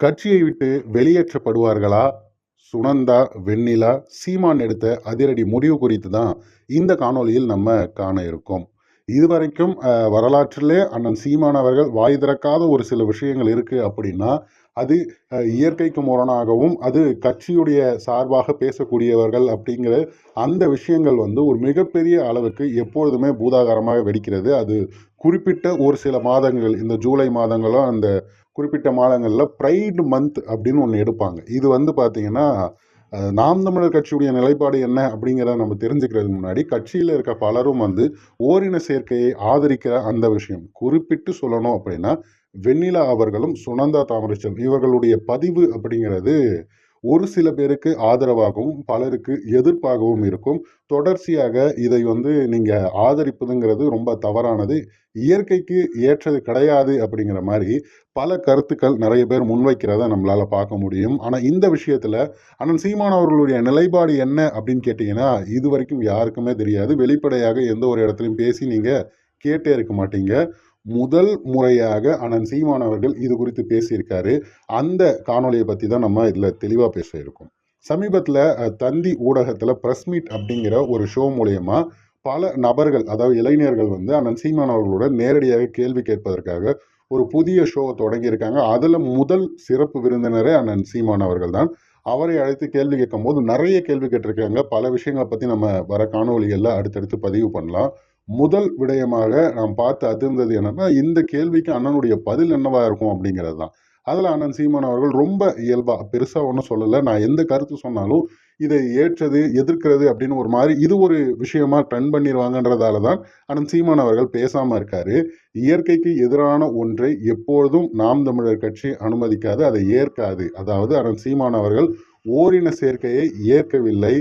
கட்சியை விட்டு வெளியேற்றப்படுவார்களா? சுனந்தா வெண்ணிலா சீமான் எடுத்த அதிரடி முடிவு குறித்து தான் இந்த காணொளியில் நம்ம காண இருக்கோம். இதுவரைக்கும் வரலாற்றிலே அண்ணன் சீமான் அவர்கள் வாய் திறக்காத ஒரு சில விஷயங்கள் இருக்குது அப்படின்னா அது இயற்கைக்கு முரணாகவும் அது கட்சியுடைய சார்பாக பேசக்கூடியவர்கள் அப்படிங்கிற அந்த விஷயங்கள் வந்து ஒரு மிகப்பெரிய அளவுக்கு எப்பொழுதுமே பூதாகாரமாக வெடிக்கிறது. அது குறிப்பிட்ட ஒரு சில மாதங்கள் இந்த ஜூலை மாதங்களும் அந்த குறிப்பிட்ட மாதங்களில் ப்ரைடு மந்த் அப்படின்னு ஒன்று எடுப்பாங்க. இது வந்து பார்த்தீங்கன்னா நாம் தமிழர் கட்சியுடைய நிலைப்பாடு என்ன அப்படிங்கிறத நம்ம தெரிஞ்சுக்கிறதுக்கு முன்னாடி கட்சியில் இருக்க பலரும் வந்து ஓரின சேர்க்கையை ஆதரிக்கிற அந்த விஷயம். குறிப்பிட்டு சொல்லணும் அப்படின்னா வெண்ணிலா அவர்களும் சுனந்தா தாமரைச்சன் இவர்களுடைய பதிவு அப்படிங்கிறது ஒரு சில பேருக்கு ஆதரவாகவும் பலருக்கு எதிர்ப்பாகவும் இருக்கும். தொடர்ச்சியாக இதை வந்து நீங்க ஆதரிப்பதுங்கிறது ரொம்ப தவறானது. இயற்கைக்கு ஏற்றது கிடையாது அப்படிங்கிற மாதிரி பல கருத்துக்கள் நிறைய பேர் முன்வைக்கிறத நம்மளால பார்க்க முடியும். ஆனா இந்த விஷயத்துல அண்ணன் சீமான் அவர்களுடைய நிலைப்பாடு என்ன அப்படின்னு கேட்டீங்கன்னா இது வரைக்கும் யாருக்குமே தெரியாது. வெளிப்படையாக எந்த ஒரு இடத்துலையும் பேசி நீங்க கேட்டே இருக்க மாட்டீங்க. முதல் முறையாக அண்ணன் சீமான் அவர்கள் இது குறித்து பேசியிருக்காரு. அந்த காணொளியை பற்றி தான் நம்ம இதில் தெளிவாக பேச இருக்கோம். சமீபத்தில் தந்தி ஊடகத்தில் ப்ரெஸ் மீட் அப்படிங்கிற ஒரு ஷோ மூலயமா பல நபர்கள் அதாவது இளைஞர்கள் வந்து அண்ணன் சீமான் அவர்களோட நேரடியாக கேள்வி கேட்பதற்காக ஒரு புதிய ஷோவை தொடங்கியிருக்காங்க. அதில் முதல் சிறப்பு விருந்தினரே அண்ணன் சீமான் அவர்கள் தான். அவரை அழைத்து கேள்வி கேட்கும் போது நிறைய கேள்வி கேட்டிருக்காங்க. பல விஷயங்களை பற்றி நம்ம வர காணொலிகளில் அடுத்தடுத்து பதிவு பண்ணலாம். முதல் விடயமாக நாம் பார்த்து அதிர்ந்தது என்னன்னா இந்த கேள்விக்கு அண்ணனுடைய பதில் என்னவா இருக்கும் அப்படிங்கிறது தான். அதில் அண்ணன் சீமான் அவர்கள் ரொம்ப இயல்பா பெருசா ஒன்றும் சொல்லலை. நான் எந்த கருத்து சொன்னாலும் இதை ஏற்றது எதிர்க்கிறது அப்படின்னு ஒரு மாதிரி இது ஒரு விஷயமா ட்ரெண்ட் பண்ணிடுவாங்கன்றதால தான் அண்ணன் சீமான் அவர்கள் பேசாம இருக்காரு. இயற்கைக்கு எதிரான ஒன்றை எப்பொழுதும் நாம் தமிழர் கட்சி அனுமதிக்காது அதை ஏற்காது. அதாவது அண்ணன் சீமான் அவர்கள் ஓரின சேர்க்கையை ஏற்கவில்லை.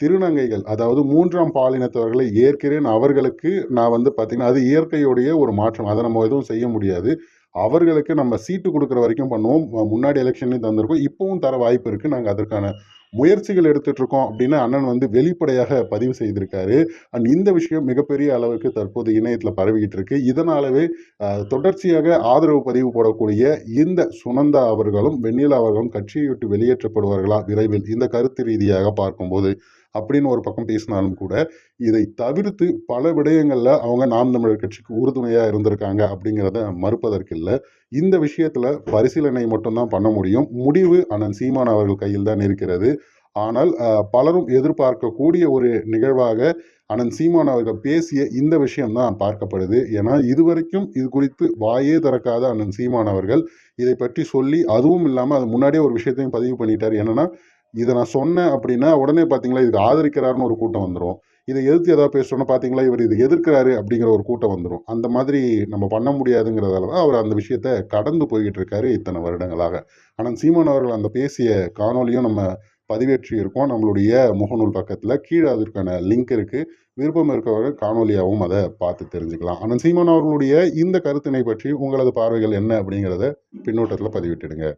திருநங்கைகள் அதாவது மூன்றாம் பாலினத்தவர்களை ஏற்கிறேன். அவர்களுக்கு நான் வந்து பார்த்தீங்கன்னா அது இயற்கையுடைய ஒரு மாற்றம். அதை நம்ம எதுவும் செய்ய முடியாது. அவர்களுக்கு நம்ம சீட்டு கொடுக்குற வரைக்கும் பண்ணுவோம். முன்னாடி எலெக்ஷன்லேயும் தந்திருக்கோம். இப்போவும் தர வாய்ப்பு இருக்குது நாங்கள் அதற்கான முயற்சிகள் எடுத்துட்டு இருக்கோம் அப்படின்னு அண்ணன் வந்து வெளிப்படையாக பதிவு செய்திருக்காரு. அண்ட் இந்த விஷயம் மிகப்பெரிய அளவுக்கு தற்போது இணையத்தில் பரவிக்கிட்டு இருக்கு இதனாலவே தொடர்ச்சியாக ஆதரவு பதிவு போடக்கூடிய இந்த சுனந்தா அவர்களும் வெண்ணிலா அவர்களும் கட்சியை விட்டு வெளியேற்றப்படுவார்களா விரைவில்? இந்த கருத்து ரீதியாக பார்க்கும்போது அப்படின்னு ஒரு பக்கம் பேசினாலும் கூட இதை தவிர்த்து பல விடயங்களில் அவங்க நாம் தமிழர் கட்சிக்கு உறுதுணையாக இருந்திருக்காங்க அப்படிங்கிறத மறுப்பதற்கு இல்லை. இந்த விஷயத்தில் பரிசீலனை மட்டும்தான் பண்ண முடியும். முடிவு அண்ணன் சீமான் அவர்கள் கையில் தான் இருக்கிறது. ஆனால் பலரும் எதிர்பார்க்கக்கூடிய ஒரு நிகழ்வாக அண்ணன் சீமான் அவர்கள் பேசிய இந்த விஷயம்தான் பார்க்கப்படுது. ஏன்னா இதுவரைக்கும் இது குறித்து வாயே திறக்காத அண்ணன் சீமான் அவர்கள் இதை பற்றி சொல்லி அதுவும் இல்லாமல் அது முன்னாடியே ஒரு விஷயத்தையும் பதிவு பண்ணிட்டார். என்னன்னா இதை நான் சொன்னேன் அப்படின்னா உடனே பார்த்தீங்களா இதுக்கு ஆதரிக்கிறாருன்னு ஒரு கூட்டம் வந்துடும் இதை எதிர்த்து ஏதாவது பேசணும்னா பார்த்தீங்களா இவர் இதை எதிர்க்கிறாரு அப்படிங்கிற ஒரு கூட்டம் வந்துடும் அந்த மாதிரி நம்ம பண்ண முடியாதுங்கிறதால தான் அவர் அந்த விஷயத்த கடந்து போய்கிட்டு இருக்காரு இத்தனை வருடங்களாக. ஆனால் சீமான் அவர்கள் அந்த பேசிய காணொலியும் நம்ம பதிவேற்றி இருக்கோம் நம்மளுடைய முகநூல் பக்கத்தில் கீழே அதற்கான லிங்க் இருக்குது விருப்பம் இருக்கவர்கள் காணொலியாகவும் அதை பார்த்து தெரிஞ்சுக்கலாம். ஆனால் சீமான் அவர்களுடைய இந்த கருத்தினை பற்றி உங்களது பார்வைகள் என்ன அப்படிங்கிறத பின்னோட்டத்தில் பதிவிட்டுடுங்க.